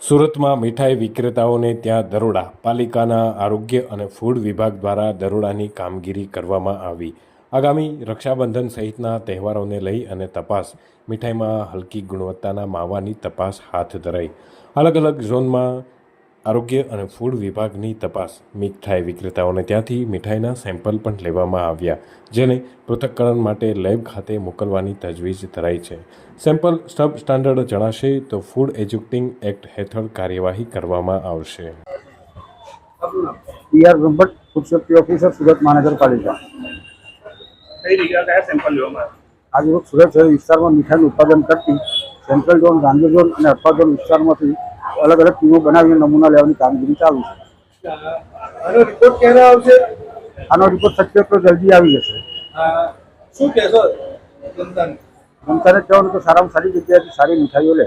સુરતમાં મીઠાઈ વિક્રેતાઓને ત્યાં દરોડા. પાલિકાના આરોગ્ય અને ફૂડ વિભાગ દ્વારા દરોડાની કામગીરી કરવામાં આવી. આગામી રક્ષાબંધન સહિતના તહેવારોને લઈ અને તપાસ. મીઠાઈમાં હલકી ગુણવત્તાના માવાની તપાસ હાથ ધરાઈ. અલગ અલગ ઝોનમાં આરોગ્ય અને ફૂડ વિભાગની તપાસ. મીઠાઈ વિક્રેતાઓને ત્યાંથી મીઠાઈના સેમ્પલ પણ લેવામાં આવ્યા જેને પૃથક્કરણ માટે લેબ ખાતે મોકલવાની તજવીજ ધરાઈ છે. સેમ્પલ સબ સ્ટાન્ડર્ડ જણાશે તો ફૂડ એજ્યુક્ટિંગ એક્ટ હેઠળ કાર્યવાહી કરવામાં આવશે. P R Brahmbhatt food safety officer Surat મહાનગરપાલિકા. આજે રોજ શહેર વિસ્તારમાં મીઠાઈનું ઉત્પાદન કરતી સેન્ટ્રલ ઝોન ગાંધી ઝોન અને અઠવા ઝોન વિસ્તારમાંથી અલગ અલગ ટીમો બનાવીને નમૂના લેવાની કામગીરી ચાલુ છે. આનો રિપોર્ટ ક્યારે આવશે? આનો રિપોર્ટ શક્ય તો જલ્દી આવી જશે. શું કહેશો જનતાને? જનતાને કહેવાનું તો સારામાં સારી જગ્યાએથી સારી મીઠાઈઓ લે.